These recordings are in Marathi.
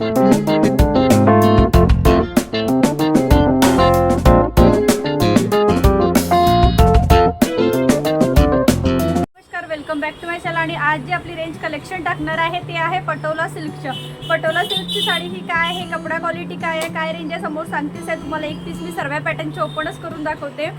नमस्कार welcome back to my channel आणि आज जी आपली रेंज कलेक्शन टाकणार आहे ते आहे पटोला सिल्कचं. पटोला सिल्कची साडी ही काय आहे? कपडा क्वालिटी काय आहे? काय रेंज आहे? समोर सांगतेच आहे तुम्हाला. एक पीस मी सर्व पॅटर्नची ओपनच करून दाखवते.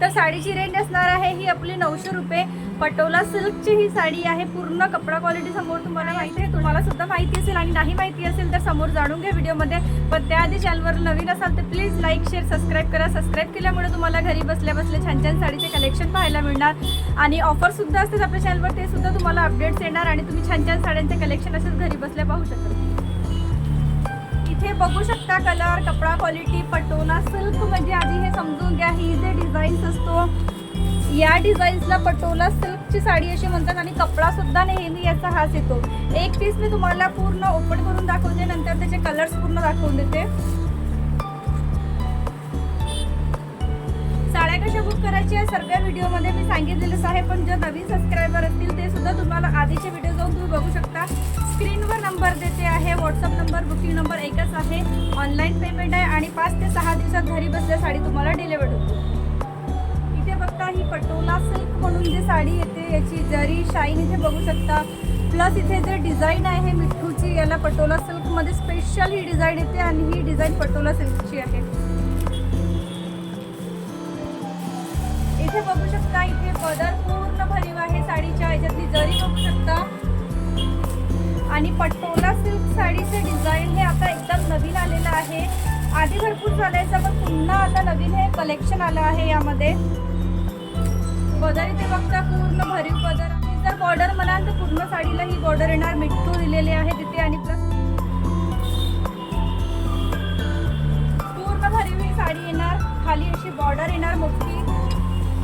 तर साडीची रेंज असणार आहे ही आपली नऊशे रुपये. पटोला सिल्कची ही साडी आहे. पूर्ण कपडा क्वालिटी समोर तुम्हाला माहिती आहे. तुम्हाला सुद्धा माहिती असेल आणि नाही माहिती असेल तर समोर जाणून घ्या व्हिडिओमध्ये. पण त्याआधी चॅनलवर नवीन असाल तर प्लीज लाईक शेअर सबस्क्राईब करा. सबस्क्राईब केल्यामुळे तुम्हाला घरी बसल्या बसल्या छान छान साडीचे कलेक्शन पाहायला मिळणार. आणि ऑफर सुद्धा असतात आपल्या चॅनलवर ते सुद्धा तुम्हाला अपडेट्स येणार आणि तुम्ही छान छान साड्यांचे कलेक्शन असेच घरी बसल्या पाहू शकाल इथे बघू शकता कलर कपडा क्वालिटी पटोना सिल्क म्हणजे आधी हे समजून घ्या. ही जे डिझाईन्स असतो या डिझाईन्सला पटोला सिल्कची साडी अशी म्हणतात आणि कपडा सुद्धा नेहमी याचा हाच येतो. एक पीस मी तुम्हाला पूर्ण ओपन करून दाखवते नंतर त्याचे कलर्स पूर्ण दाखवून देते. साड्या कशा बुक करायच्या सर्व व्हिडिओमध्ये मी सांगितलेलंच आहे पण जे नवीन सबस्क्रायबर असतील ते सुद्धा तुम्हाला आधीचे व्हिडिओ नंबर एकच आहे. ऑनलाईन पेमेंट आहे आणि पाच ते सहा दिवसात घरी बसल्या साडी तुम्हाला डिलिव्हर्ड होते. इथे बघता ही पटोला सिल्क म्हणून जी साडी येते याची जरी शाईन इथे बघू शकता. प्लस इथे जे डिझाईन आहे मिठूची याला पटोला सिल्कमध्ये स्पेशल ही डिझाईन येते आणि ही डिझाईन पटोला सिल्कची आहे. इथे बघू शकता इथे पदर पूर्ण भरीव आहे साडीच्या. याच्यातली जरी बघू शकता. आणि पटोला सिल्क साडीचे आहे. आधी भरपूर चालायचं पण पुन्हा आता नवीन हे कलेक्शन आलं आहे यामध्ये. बदर इथे बघता पूर्ण भरीव बदर आहे. जर बॉर्डर म्हणाल तर पूर्ण साडीला ही बॉर्डर येणार. मिठ्ठू दिलेले आहे तिथे आणि प्लस पूर्ण भरीव ही साडी येणार. खाली अशी बॉर्डर येणार मोठी.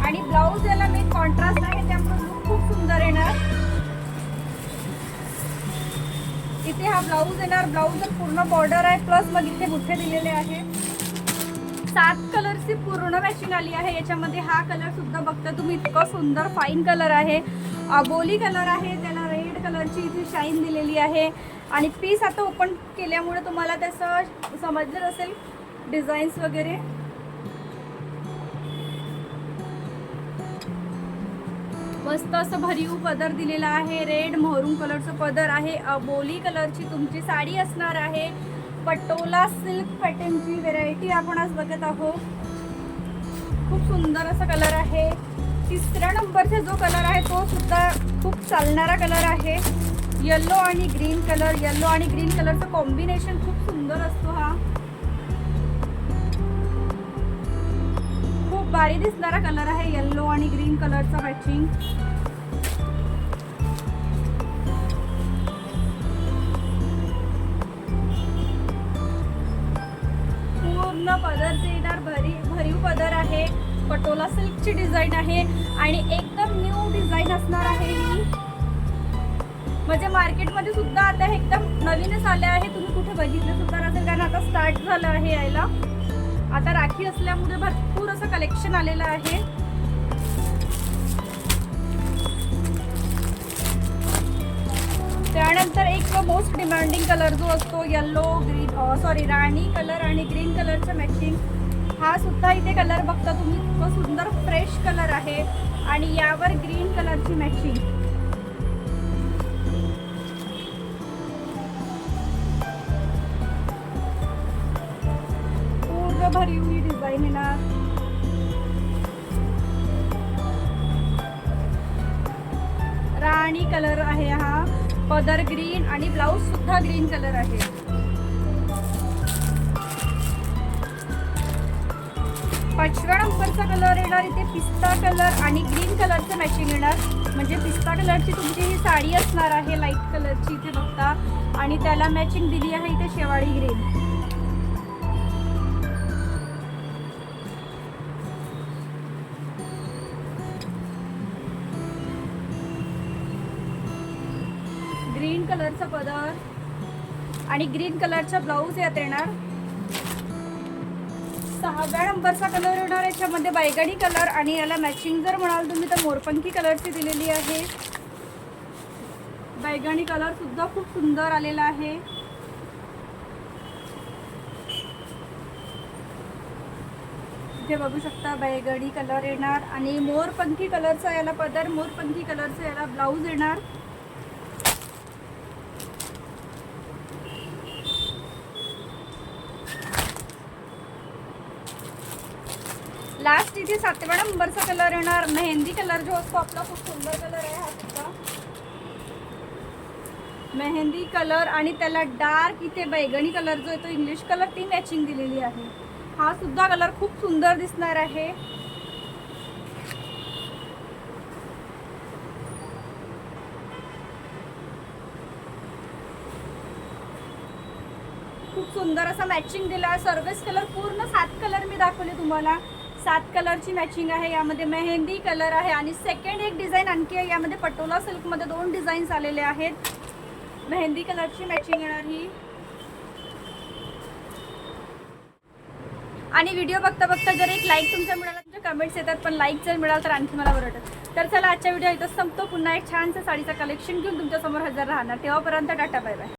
आणि ब्लाऊज याला मी कॉन्ट्रास्ट इथे हा ब्लाऊज येणार. ब्लाऊज पूर्ण बॉर्डर आहे. प्लस मग इथे बुठे दिलेले आहे. सात कलरची पूर्ण मॅचिंग आली आहे. याच्यामध्ये हा कलर सुद्धा बघता तुम्ही इतकं सुंदर फाईन कलर आहे. अबोली कलर आहे. त्याला रेड कलरची इथे शाईन दिलेली आहे. आणि पीस आता ओपन केल्यामुळे तुम्हाला त्याचं समजलं असेल. डिझाईन्स वगैरे. मस्त असं भरीव पदर दिलेला आहे. रेड मोहरून कलरचं पदर आहे. अबोली कलरची तुमची साडी असणार आहे. पटोला सिल्क पॅटर्नची व्हेरायटी आपण आज बघत आहोत. खूप सुंदर असा कलर आहे. तिसऱ्या नंबरचा जो कलर आहे तो सुद्धा खूप चालणारा कलर आहे. येल्लो आणि ग्रीन कलर येल्लो आणि ग्रीन कलरचं कॉम्बिनेशन खूप सुंदर असतो हा. भारी दिसणारा कलर आहे येल्लो आणि ग्रीन कलरचा मॅचिंग पूर्ण पदर येणार भरी भरीव पदर आहे. पटोला सिल्कची डिझाईन आहे आणि एकदम न्यू डिझाईन असणार आहे ही. म्हणजे मार्केटमध्ये सुद्धा आता एकदम नवीनच आले आहे. तुम्ही कुठे बघितलं सुद्धा नसेल कारण आता स्टार्ट झालं आहे यायला. आता राखी असल्यामुळे भरपूर असं कलेक्शन आलेलं आहे. त्यानंतर एक मोस्ट डिमांडिंग कलर जो असतो yellow green sorry rani colour आणि ग्रीन कलरचं मॅचिंग हा सुद्धा इथे कलर बघता तुम्ही इतकं सुंदर फ्रेश कलर आहे. आणि यावर ग्रीन कलरची मॅचिंग भरीव राणी कलर आहे हा. पदर ग्रीन आणि ब्लाऊज सुद्धा ग्रीन कलर आहे. पाचव्या नंबरचा कलर येणार इथे पिस्ता कलर आणि ग्रीन कलरचं मॅचिंग येणार. म्हणजे पिस्ता कलरची तुमची ही साडी असणार आहे लाइट कलरची इथे बघता. आणि त्याला मॅचिंग दिली आहे इथे शेवाळी ग्रीन कलरचा पदर आणि ग्रीन कलरचा ब्लाऊज यात येणार. सहाव्या नंबरचा कलर येणार याच्यामध्ये बायगणी कलर आणि याला मॅचिंग जर म्हणाल तुम्ही तर मोरपंखी कलरची दिलेली आहे. बैगणी कलर सुद्धा खूप सुंदर आलेला आहे. इथे बघू शकता बैगणी कलर येणार आणि मोरपंखी कलरचा याला पदर मोरपंखी कलरचा याला ब्लाऊज येणार. लास्ट इथे सातव्या नंबरचा कलर येणार. मेहंदी कलर जो असतो आपला खूप सुंदर कलर आहे हा सुद्धा मेहंदी कलर आणि त्याला डार्क इथे बैगणी कलर जो येतो इंग्लिश कलर ती मॅचिंग दिलेली आहे. हा सुद्धा कलर खूप सुंदर दिसणार आहे. खूप सुंदर असा मॅचिंग दिला. सर्विस कलर पूर्ण सात कलर मी दाखवले तुम्हाला. सात कलरची मॅचिंग आहे यामध्ये मेहंदी कलर आहे आणि सेकंड एक डिझाईन आणखी आहे यामध्ये पटोला सिल्कमध्ये दोन डिझाईन्स आलेले आहेत. मेहंदी कलरची मॅचिंग येणार ही. आणि व्हिडिओ बघता बघता जर एक लाईक तुमचा मिळाला तुमच्या कमेंट्स येतात पण लाईक जर मिळाला तर आणखी मला बरं वाटेल तर चला आजच्या व्हिडिओ इथं संपतो. पुन्हा एक छानसं साडीचं कलेक्शन घेऊन तुमच्यासमोर हजर राहणार. तेव्हापर्यंत टाटा बाय बाय